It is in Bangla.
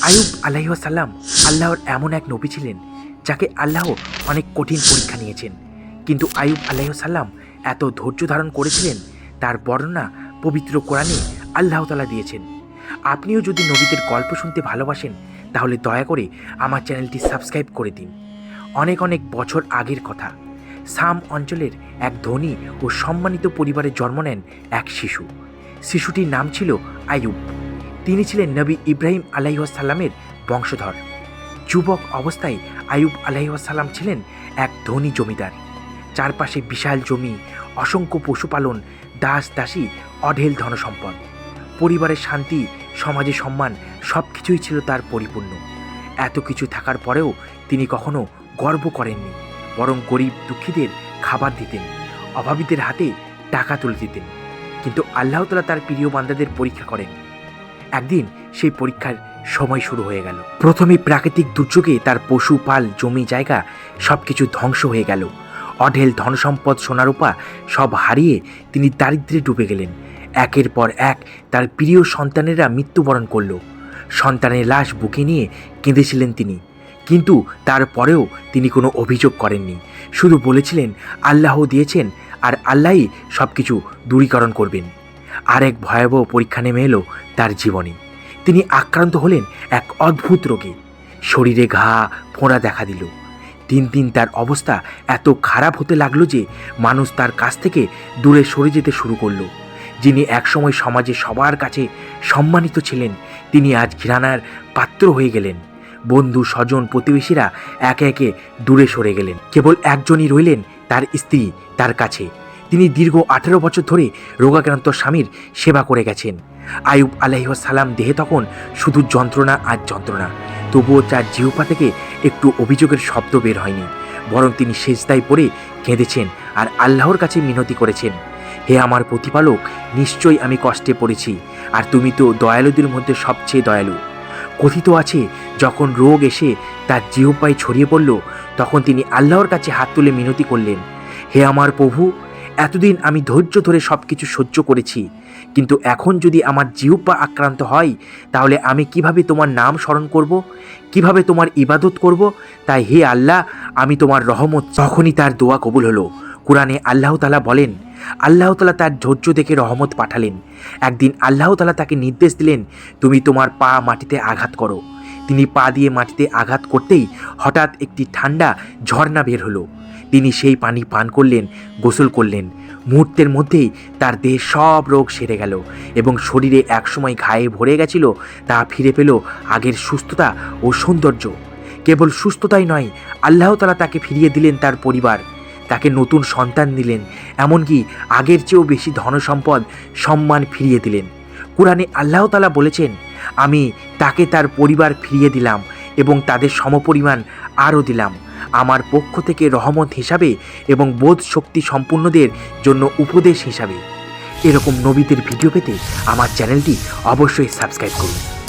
আয়ুব আলাইসাল্লাম আল্লাহর এমন এক নবী ছিলেন, যাকে আল্লাহ অনেক কঠিন পরীক্ষা নিয়েছেন। কিন্তু আয়ুব আলাইসাল্লাম এত ধৈর্য ধারণ করেছিলেন, তার বর্ণনা পবিত্র কোরআনে আল্লাহ তালা দিয়েছেন। আপনিও যদি নবীদের গল্প শুনতে ভালোবাসেন, তাহলে দয়া করে আমার চ্যানেলটি সাবস্ক্রাইব করে দিন। অনেক অনেক বছর আগের কথা, সাম অঞ্চলের এক ধনী ও সম্মানিত পরিবারে জন্ম নেন এক শিশু। শিশুটির নাম ছিল আয়ুব তিনি ছিলেন নবী ইব্রাহিম আলাইসাল্লামের বংশধর। যুবক অবস্থায় আয়ুব আলাইসাল্লাম ছিলেন এক ধনী জমিদার। চারপাশে বিশাল জমি, অসংখ্য পশুপালন দাস দাসী অঢেল ধনসম্পদ। পরিবারের শান্তি সমাজে সম্মান সব কিছুই ছিল তার পরিপূর্ণ। এত কিছু থাকার পরেও তিনি কখনো গর্ব করেননি, বরং গরিব দুঃখীদের খাবার দিতেন, অভাবীদের হাতে টাকা তুলে দিতেন। কিন্তু আল্লাহ তালা তার প্রিয় বান্দাদের পরীক্ষা করেন। একদিন সেই পরীক্ষার সময় শুরু হয়ে গেল। প্রথমে প্রাকৃতিক দুর্যোগে তার পশু, পাল, জমি, জায়গা সব কিছু ধ্বংস হয়ে গেল। অঢেল ধনসম্পদ সোনারূপা সব হারিয়ে তিনি দারিদ্রে ডুবে গেলেন। একের পর এক তার প্রিয় সন্তানেরা মৃত্যুবরণ করল। সন্তানের লাশ বুকে নিয়ে কেঁদেছিলেন তিনি। কিন্তু তারপরেও তিনি কোনো অভিযোগ করেননি। শুধু বলেছিলেন আল্লাহ দিয়েছেন আর আল্লাহই সব কিছু দূরীকরণ করবেন। আরেক ভয়াবহ পরীক্ষা নেমে এলো তার জীবনে। তিনি আক্রান্ত হলেন এক অদ্ভুত রোগে। শরীরে ঘা, ফোঁড়া দেখা দিল। দিন দিন তার অবস্থা এত খারাপ হতে লাগল যে মানুষ তার কাছ থেকে দূরে সরে যেতে শুরু করল। যিনি একসময় সমাজে সবার কাছে সম্মানিত ছিলেন, তিনি আজ ঘৃণার পাত্র হয়ে গেলেন। বন্ধু, স্বজন, প্রতিবেশীরা একে একে দূরে সরে গেলেন। কেবল একজনই রইলেন তার স্ত্রী, তার কাছে। তিনি দীর্ঘ আঠেরো বছর ধরে রোগাক্রান্ত স্বামীর সেবা করে গেছেন। আয়ুব আলহিসাল্লাম দেহে তখন শুধু যন্ত্রণা আর যন্ত্রণা, তবুও তার জিহ্বা থেকে একটু অভিযোগের শব্দ বের হয়নি, বরং তিনি শেষদায় পড়ে কেঁদেছেন আর আল্লাহর কাছে মিনতি করেছেন, হে আমার প্রতিপালক, নিশ্চয়ই আমি কষ্টে পড়েছি, আর তুমি তো দয়ালুদের মধ্যে সবচেয়ে দয়ালু। কথিত আছে, যখন রোগ এসে তার জিহ্বায় ছড়িয়ে পড়ল, তখন তিনি আল্লাহর কাছে হাত তুলে মিনতি করলেন, হে আমার প্রভু এতদিন আমি ধৈর্য ধরে সব কিছু সহ্য করেছি। কিন্তু এখন যদি আমার জিহ্বা আক্রান্ত হয়, তাহলে আমি কীভাবে তোমার নাম স্মরণ করব? কীভাবে তোমার ইবাদত করব? তাই হে আল্লাহ, আমি তোমার রহমত তখনই তার দোয়া কবুল হলো। কোরআনে আল্লাহ তালা বলেন, আল্লাহ তালা তার ধৈর্য দেখে রহমত পাঠালেন। একদিন আল্লাহ তালা তাকে নির্দেশ দিলেন, তুমি তোমার পা মাটিতে আঘাত করো। তিনি পা দিয়ে মাটিতে আঘাত করতেই হঠাৎ একটি ঠান্ডা ঝর্ণা বের হলো। তিনি সেই পানি পান করলেন, গোসল করলেন। মুহূর্তের মধ্যেই তার দেহে সব রোগ সেরে গেল এবং শরীরে একসময় ঘায়ে ভরে গেছিল, তা ফিরে পেল আগের সুস্থতা ও সৌন্দর্য। কেবল সুস্থতাই নয়, আল্লাহ তালা তাকে ফিরিয়ে দিলেন তার পরিবার। তাকে নতুন সন্তান দিলেন, এমনকি আগের চেয়েও বেশি ধনসম্পদ, সম্মান ফিরিয়ে দিলেন। কোরআনে আল্লাহ তালা বলেছেন, আমি তাকে তার পরিবার ফিরিয়ে দিলাম এবং তাদের সমপরিমাণ আরও দিলাম। আমার পক্ষ থেকে রহমত হিসাবে এবং বোধ শক্তি সম্পূর্ণদের জন্য উপদেশ হিসাবে। এরকম নবীদের ভিডিও পেতে আমার চ্যানেলটি অবশ্যই সাবস্ক্রাইব করুন।